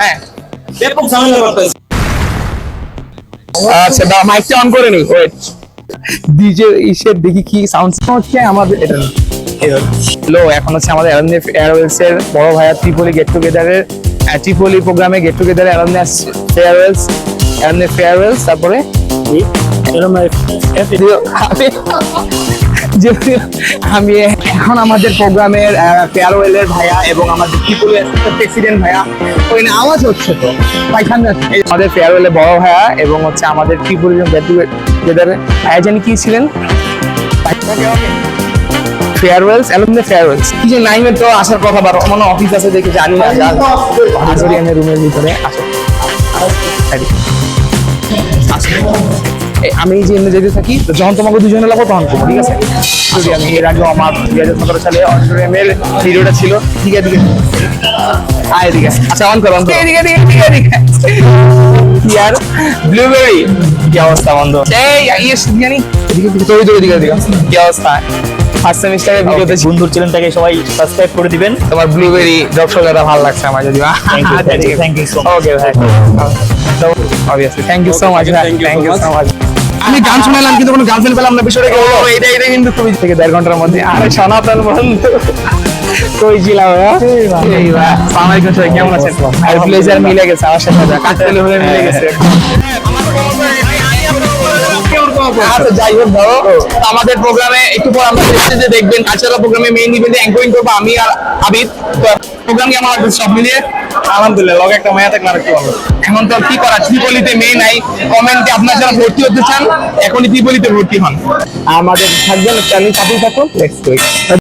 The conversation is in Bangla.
হ্যাঁ। ব্যাপক ঝামেলা করতেছে। আচ্ছা মাইকটা অন করে নি ওয়েট ডিজে ইসের দেখি কি সাউন্ড হচ্ছে আমাদের এটা হ্যালো এখন হচ্ছে আমাদের অ্যালামনি ফেয়ারওয়েলস এর বড় ভাইয়া ত্রিপলি গেট টুগেদারের ত্রিপলি প্রোগ্রামে get together alumni farewells alumni farewells তারপরে যদিও আমি- এখন আমাদের প্রোগ্রামের ফেয়ারওয়েলের ভাইয়া এবং আমাদের ত্রিপুরের প্রেসিডেন্ট ভাইয়া ওখানে আওয়াজ হচ্ছে তো পাইখান আমাদের ফেয়ারওয়েলের বড় ভাইয়া এবং হচ্ছে আমাদের ত্রিপুরের ভাইয়া জানি কি ছিলেন? ফেয়ারওয়েলস অ্যালুমনি ফেয়ারওয়েলস কি যে নাইমের তো, আসার কথা বারো মনে অফিস আছে দেখে জানি না হাজরিয়ানের রুমের ভিতরে আসো। এই আমি যে এমনি যেতে থাকি তো যখন তোমাকে দুজনে লাগবো তখন করব ঠিক আছে? যদি আমি এর আগে আমার দুই হাজার সতেরো সালে অডিটোরিয়ামের ভিডিওটা ছিল ঠিক আছে ঠিক আছে। আয় আচ্ছা অন করো অন করো। ইয়ার ব্লুবেরি কি অবস্থা বন্ধু? এই ইয়েস জানি। এদিকে এদিকে তৈরি দিকে দিকে কি অবস্থা? ফার্স্ট সেমিস্টারের ভিডিওতে বন্ধুর চ্যানেলটাকে সবাই সাবস্ক্রাইব করে দিবেন। তোমার ব্লুবেরি ড্রপ শোটা ভালো লাগছে আমার যদি thank you, thank you so much. Okay ভাই obviously thank you so much thank you so much আমি গান শোনালাম কিন্তু কোনো গান শুনে পেলাম না বিষয়টা কি হলো? এটা এটা কিন্তু খুবই থেকে দেড় ঘণ্টার মধ্যে। আরে সনাতন বন্ধু। কই ছিলাম এই বা সবাই কেমন আছেন? আর প্লেজার মিলে গেছে আমার সাথে কাকতালি হয়ে মিলে গেছে। আচ্ছা যাই হোক ধরো আমাদের প্রোগ্রামে একটু পর আমরা স্টেজে দেখবেন কালচারাল প্রোগ্রামে মেইন ইভেন্টে অ্যাঙ্করিং করব আমি আর আবিদ। প্রোগ্রাম কি আমার সব মিলিয়ে? আলহামদুলিল্লাহ, লগে একটা মায়া থাকলে আরেকটু ভালো। এখন তো কি করা, ত্রিপলিতে মেয়ে নাই, কমেন্টে আপনার যারা ভর্তি হতে চান, এখনই ত্রিপলিতে ভর্তি হন। আমাদের থাকবেন চ্যানেল সাথেই থাকুন নেক্সট উইক